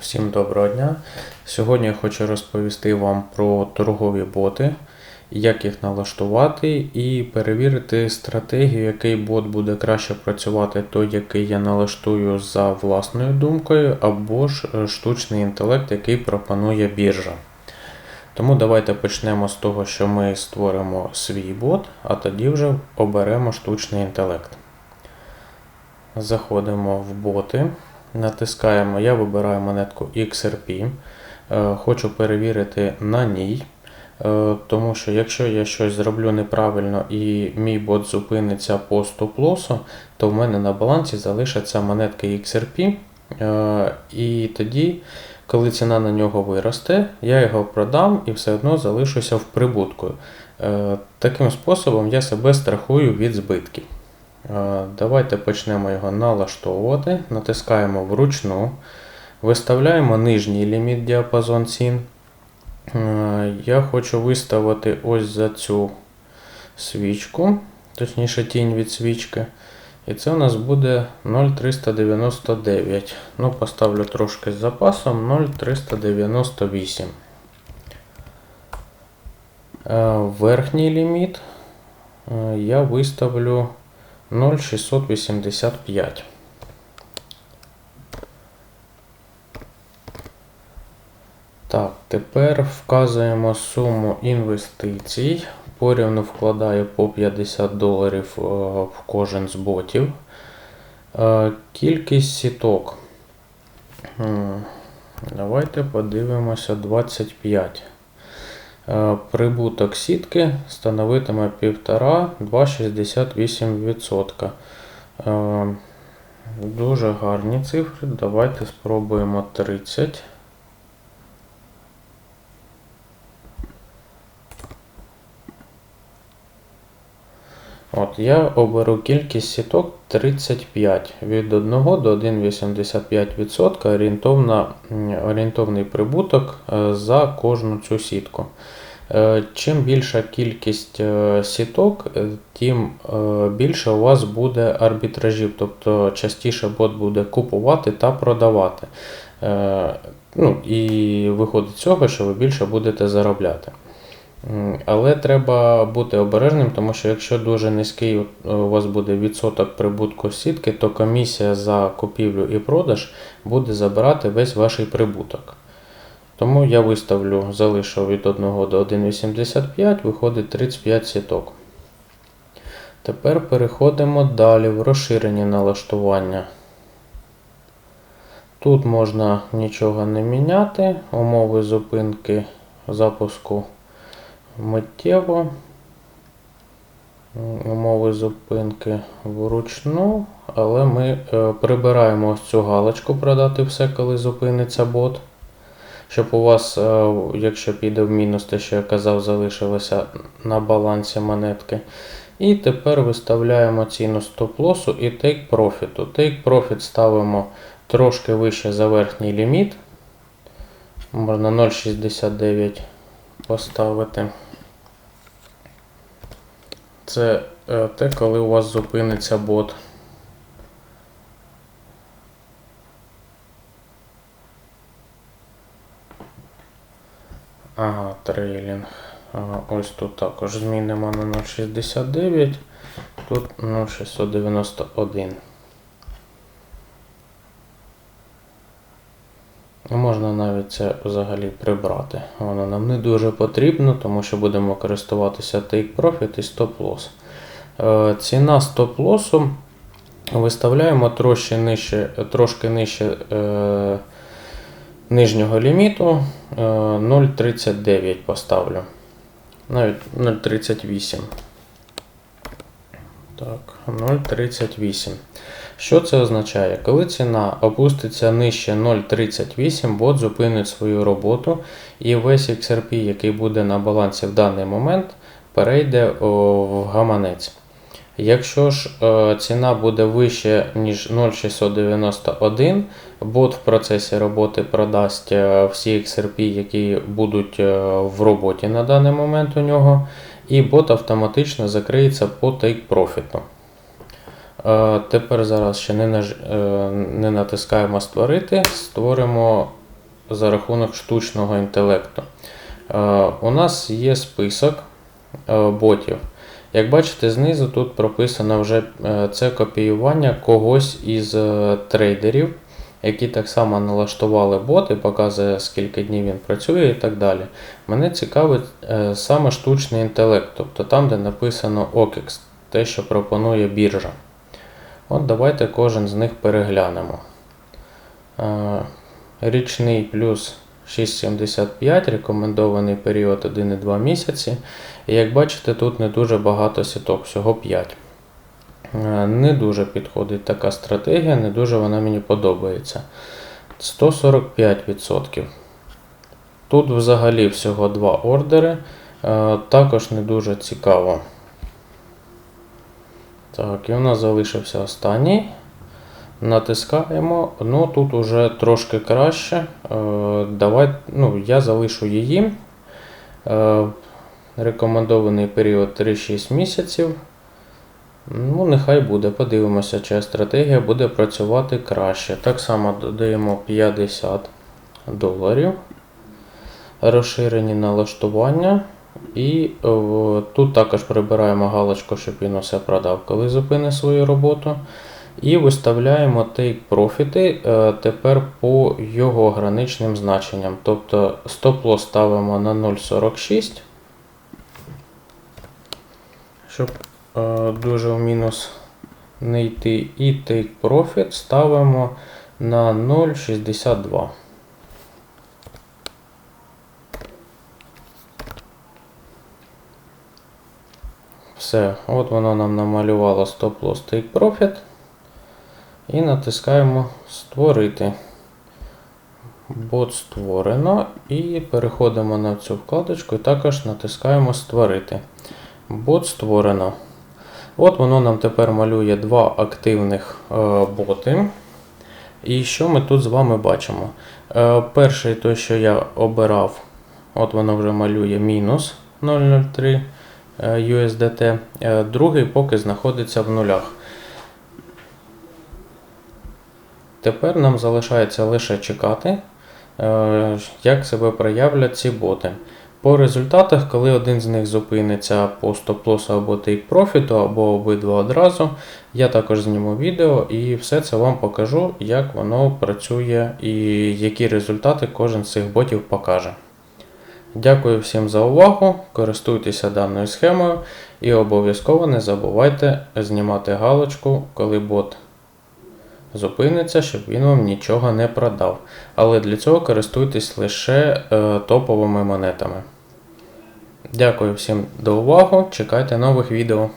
Всім доброго дня. Сьогодні я хочу розповісти вам про торгові боти, як їх налаштувати і перевірити стратегію, який бот буде краще працювати, той, який я налаштую за власною думкою, або ж е, штучний інтелект, який пропонує біржа. Тому давайте почнемо з того, що ми створимо свій бот, а тоді вже оберемо штучний інтелект. Заходимо в боти, натискаємо, я вибираю монетку XRP. Е, Хочу перевірити на ній, е, тому що якщо я щось зроблю неправильно і мій бот зупиниться по стоп-лосу, то в мене на балансі залишаться монетки XRP. е, І тоді, коли ціна на нього виросте, я його продам і все одно залишуся в прибутку. Таким способом я себе страхую від збитків. Е, Давайте почнемо його налаштовувати. Натискаємо вручну. Виставляємо нижній ліміт діапазон цін. Е, Я хочу виставити ось за цю свічку, точніше тінь від свічки. І це у нас буде 0,399. Ну, поставлю трошки з запасом 0,398. Е, Верхній ліміт я виставлю 0,685. Так, тепер вказуємо суму інвестицій. Порівну вкладаю по 50 доларів е, в кожен з ботів. Е, Кількість сіток. Давайте подивимося 25. Е, Прибуток сітки становитиме 1,5-2,68%. Е, Дуже гарні цифри. Давайте спробуємо 30. От, я оберу кількість сіток 35 від 1 до 1,85% орієнтовний прибуток е, за кожну цю сітку. Е, Чим більша кількість е, сіток, е, тим більше у вас буде арбітражів, тобто частіше бот буде купувати та продавати. Ну, і виходить з цього, що ви більше будете заробляти. Але треба бути обережним, тому що якщо дуже низький у вас буде відсоток прибутку сітки, то комісія за купівлю і продаж буде забирати весь ваш прибуток. Тому я виставлю, залишу від 1 до 1,85, виходить 35 сіток. Тепер переходимо далі в розширені налаштування. Тут можна нічого не міняти, умови зупинки запуску миттєво. Умови зупинки вручну, але ми е, прибираємо ось цю галочку продати все, коли зупиниться бот. Щоб у вас, е, якщо піде в мінус, те, що я казав, залишилося на балансі монетки. І тепер виставляємо ціну стоп-лосу і take profit. Take profit ставимо трошки вище за верхній ліміт. Можна 0,69 поставити. Це е, те, коли у вас зупиниться бот. Ага, трейлінг. Ось тут також змінимо на 0,69, тут 0,691. Можна навіть це взагалі прибрати. Воно нам не дуже потрібно, тому що будемо користуватися Take Profit і Stop Loss. Е, Ціна Stop Loss виставляємо трошки нижче, трошки нижче е, нижнього ліміту. Е, 0,39 поставлю. Навіть 0,38. Так, 0,38. Що це означає? Коли ціна опуститься нижче 0,38, бот зупинить свою роботу і весь XRP, який буде на балансі в даний момент, перейде в гаманець. Якщо ж е, ціна буде вище, ніж 0,691, бот в процесі роботи продасть е, всі XRP, які будуть е, в роботі на даний момент у нього, і бот автоматично закриється по take profit. Тепер зараз ще не, наж... не натискаємо створити, створимо за рахунок штучного інтелекту. У нас є список ботів. Як бачите, знизу тут прописано вже е, це копіювання когось із е, трейдерів, які так само налаштували боти, показує скільки днів він працює і так далі. Мене цікавить е, саме штучний інтелект, тобто там, де написано OKEX, те, що пропонує біржа. От давайте кожен з них переглянемо. Річний плюс 6,75, рекомендований період 1,2 місяці. І як бачите, тут не дуже багато сіток, всього 5. Е, Не дуже підходить така стратегія, не дуже вона мені подобається. 145%. Тут взагалі всього 2 ордери. Е, Також не дуже цікаво. Так, і у нас залишився останній. Натискаємо. Ну тут уже трошки краще. Е, Давай, ну, я залишу її. Е, Рекомендований період 3-6 місяців. Ну, нехай буде. Подивимося, чи стратегія буде працювати краще. Так само додаємо 50 доларів. Розширені налаштування. І о, тут також прибираємо галочку, щоб він усе продав, коли зупинить свою роботу. І виставляємо take профіти е, тепер по його граничним значенням. Тобто стоп-лосс ставимо на 0,46, щоб е, дуже в мінус не йти. І take profit ставимо на 0,62. Все, от воно нам намалювало стоп-лосс take profit. І натискаємо Створити. Бот створено. І переходимо на цю вкладочку і також натискаємо Створити. Бот створено. От воно нам тепер малює два активних е, боти. І що ми тут з вами бачимо? Е, перший той, що я обирав, от воно вже малює мінус 0,03 е, USDT. Е, другий поки знаходиться в нулях. Тепер нам залишається лише чекати, е, як себе проявлять ці боти. По результатах, коли один з них зупиниться по стоп-лосу або take профіту, або обидва одразу, я також зніму відео і все це вам покажу, як воно працює і які результати кожен з цих ботів покаже. Дякую всім за увагу, користуйтеся даною схемою і обов'язково не забувайте знімати галочку, коли бот зупиниться, щоб він вам нічого не продав. Але для цього користуйтесь лише е, топовими монетами. Дякую всім за увагу. Чекайте нових відео.